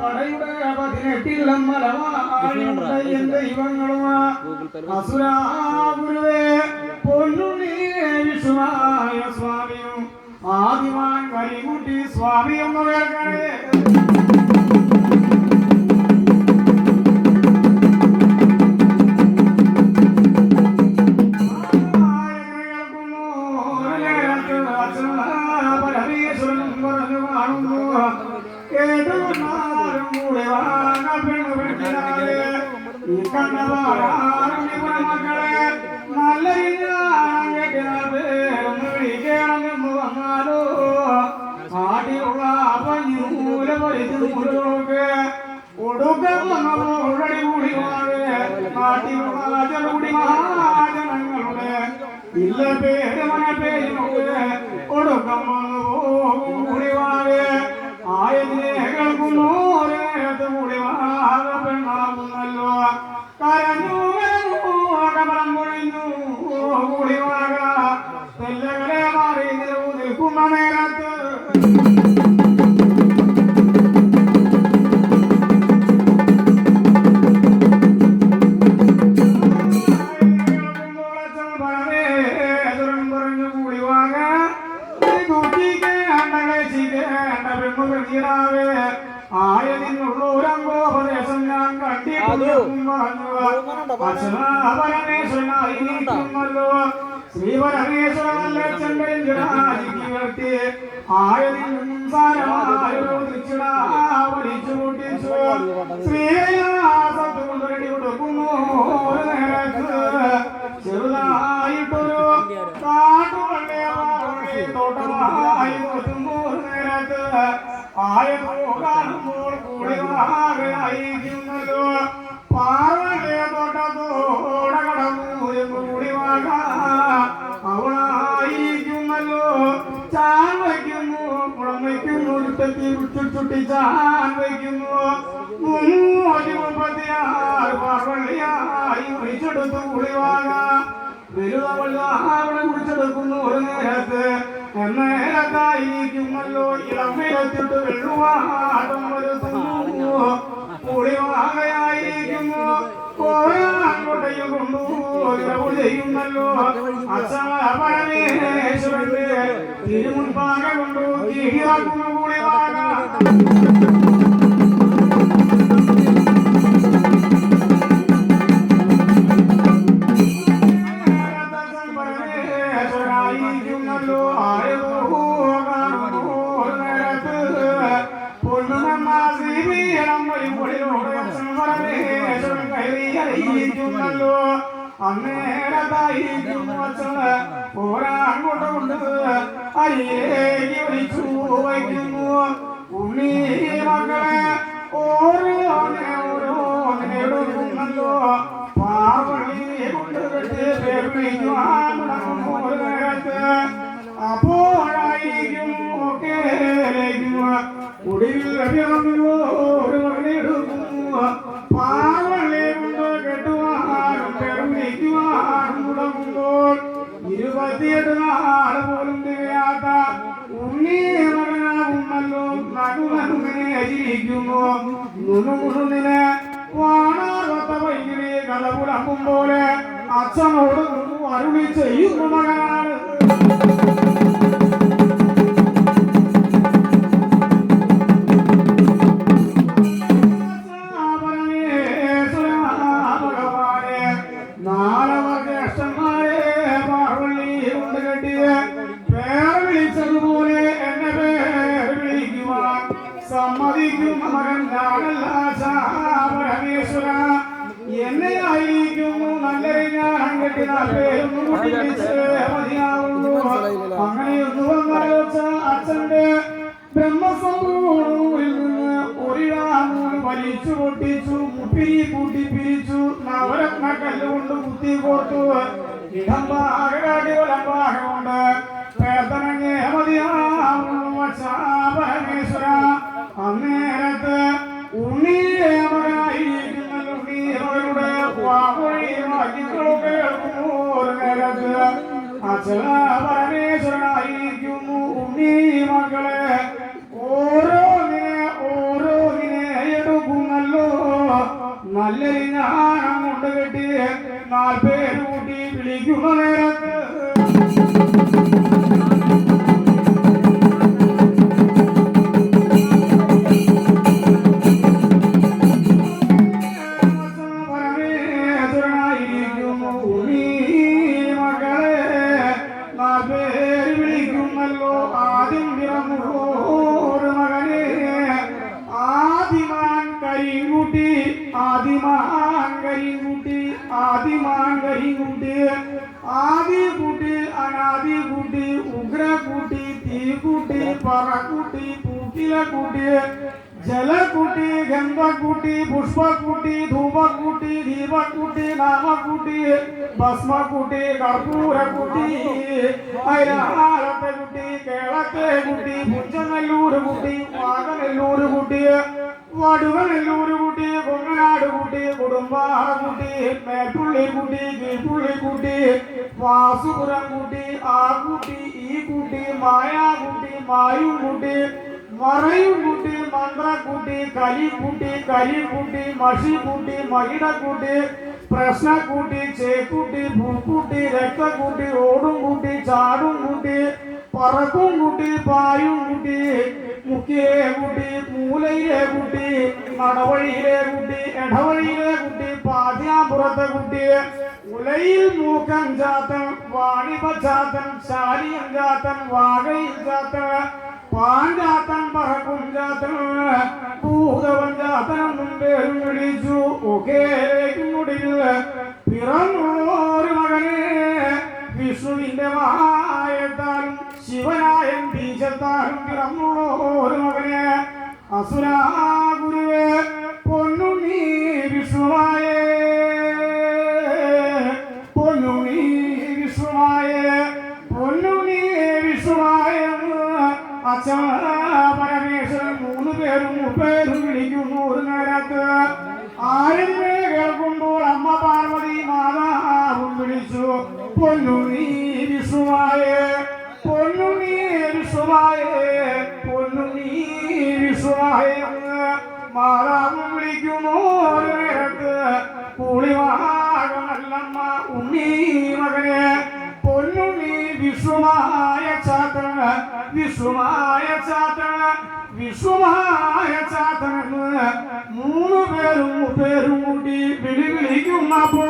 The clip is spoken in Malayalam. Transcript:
പടയുടെ പതിനെട്ടില്ലം മലവാഴുണ്ട് എൻ ദൈവങ്ങളുമാ അസുരാഗുരുവേ പൊന്നുണ്ണി വിഷ്ണുവായ സ്വാമിയും. ആദിമാൻ കരിമുട്ടി സ്വാമി എന്ന് കേൾക്കണേ. ഈ കണ്ണവാറുണ്ണി മക്കളെ നല്ല പേരൊന്ന് വിളിക്കണമെന്ന് വന്നാലോ ആടിയുള്ള പഞ്ഞൂല വലിച്ചു മുഴുവൊക്കെ ഒടുക്കടി കൂടി നാട്ടിലുള്ള ചെറുകുടി മഹാജനങ്ങളുടെ ഇല്ല പേര് മന പേര് പോകും. ആയതിനുള്ളൂരംഗോപദേശം ഞാൻ കണ്ടിട്ടുണ്ടല്ലോ ശ്രീ പരമേശ്വരനല്ല ചന്ദ്രൻ ആയതിനും സാരമായോ വലിച്ചു കൂട്ടിച്ചു ശ്രീയാസത്തുകൊണ്ടടി കൊടുക്കുന്നു ഒരു നേരത്ത് ചെറുതായിട്ടൊരു കാട്ടുപള്ളിയെ തോട്ടമായി നോക്കുമ്പോൾ ഒരു നേരത്ത് ആയതോ കാണുമ്പോൾ കൂടി വാകയായിരിക്കുന്നല്ലോ പാറയെ തോട്ടത്തോടെ കടന്നു എന്ന് കൂടി വാക അവളായിരിക്കുന്നല്ലോ ചാൻ വയ്ക്കുന്നു കുളം വയ്ക്കുന്നു ചുട്ടത്തി ചുട്ടി ചാൻ വയ്ക്കുന്നു. മുന്നൂറ്റി മുപ്പത്തിയാറ് പാർവള്ളിയായി ഒഴിച്ചെടുത്ത് കുളിവാക അവിടെ കുടിച്ചെടുക്കുന്നു ഒരു നേരത്ത്. എന്നേരത്തായിരിക്കുന്നല്ലോ ഇളം വെള്ളുവാടും ഒരു കുളിവാകയായിരിക്കുന്നു കോരാൻകൊണ്ടയും കൊണ്ടു ഇരവ് ചെയ്യുന്നല്ലോ. അച്ഛനേശ്വരന്റെ തിരുമുൻപാക കൊണ്ടു തീരാക്കുന്നു കുളിവാക കയറിയിരിക്കുന്നല്ലോ അന്നേരത്തായിരിക്കുന്നു അച്ഛന് പോരാങ്ങോട്ട് കൊണ്ട് അരിയേക്ക് വിളിച്ചു വയ്ക്കുന്നു ഉണ്ണി മക്കളെ ഓരോന്നെ ഓരോന്നിനെ എടുക്കുന്നല്ലോ പാവണി കൊണ്ട് കെട്ടി പേർ വിളിക്കുവാൻ തുടങ്ങുന്നു ഒരു നേരത്ത് അപ്പോഴായിരിക്കും ഒക്കെ ഒടുവിൽ അഭിറങ്ങുന്നു തുടങ്ങുമ്പോൾ ഇരുപത്തിയെട്ട് നാൾ പോലും തികയാത്ത ഉണ്ണിയെ മകനാകുമല്ലോ. നടുവനുങ്ങനെ ചിരിക്കുന്നു നുണുമുണുന്നിന് വാണാറത്ത വൈകിരി കലപുലമ്പും പോലെ അച്ഛനോട് അരുളി ചെയ്യുന്നു മകനാണ്. അച്ഛന്റെ ബ്രഹ്മസംഭൂണിൽ നിന്ന് ഒരിടാമൂന്ന് വലിച്ചു പൊട്ടിച്ചു മുപ്പിരി കൂട്ടി പിരിച്ചു നവരത്ന കല്ലുകൊണ്ട് കുത്തി കോർത്തു. ഇടം പാകരാടി വലം പാകമുണ്ട്. പേർത്തനങ്ങേ മതിയാവുള്ളൂ അച്ഛാ. വിളിക്കുന്ന നേരത്ത് പരമേശ്വരനായിരിക്കുന്നു നീ ఆదిగుటి అనాదిగుటి ఉగ్రగుటి తీగుటి పరగుటి పూకిలగుటి జలకుటి గంధకుటి పుష్పకుటి ధూపకుటి దీపకుటి నామకుటి భస్మకుటి కర్పూరకుటి ఐరారతకుటి కేళకేగుటి భుజనల్లూరుగుటి వాగనల్లూరుగుటి കുട്ടി കുട്ടി കുട്ടി കുട്ടി വടുവനെല്ലൂര് കുട്ടി കൊങ്ങനാട് കുട്ടി കുടുംബാറ കുട്ടി മേപ്പുള്ളി കുട്ടി കീഴ്പുള്ളി കുട്ടി വാസുപുരം കുട്ടി ആ കുട്ടി ഈ കുട്ടി മായാകുട്ടി മായും കുട്ടി മറയും കുട്ടി മന്ത്രക്കുട്ടി കലിക്കുട്ടി കരിക്കുട്ടി മഷിക്കുട്ടി മകിടക്കുട്ടി പ്രശ്നക്കുട്ടി ഓടും കുട്ടി ചാടും കുട്ടി പറക്കും കുട്ടി പായും കുട്ടി മുക്കിയെ കുട്ടി മൂലയിലെ കുട്ടി നടവഴിയിലെ കുട്ടി ഇടവഴിയിലെ കുട്ടി പാതിയാപുറത്തെ കുട്ടി ഉലയിൽ മൂക്കം ചാത്തൻ വാണിപ ചാത്തൻ ശാലിയൻ ചാത്തൻ വാകയിൽ ചാത്തൻ പാഞ്ചാത്തൻ പറക്കും ചാത്തൻ ഭൂതവൻ ചാത്തനും പേരും വിളിച്ചു ഒക്കെ മുടിയിൽ പിറന്നോരു മകനെ വിഷ്ണുവിന്റെ മായത്താലും പിറന്നോരു മകനെ. അസുരാ ഗുരുവേ പൊന്നുണ്ണി വിഷ്ണുവായേ. പൊന്നുണ്ണി വിഷ്ണുവായേ പൊന്നുണ്ണി വിഷ്ണുവായ അച്ഛൻ പരമേശ്വരൻ മൂന്ന് പേരും മുപ്പേരും വിളിക്കുന്നു ഒരു നേരത്ത്. ആരും കേൾക്കുമ്പോൾ അമ്മ പാർവതി മാതാവും വിളിച്ചു പൊന്നുണ്ണി വിഷ്ണുവായേ. വിഷ്ണുമായ ചാത്തന വിഷുമായ ചാത്തനെന്ന് മൂന്ന് പേരും പേരും കൂടി വിളി വിളിക്കുന്നപ്പോ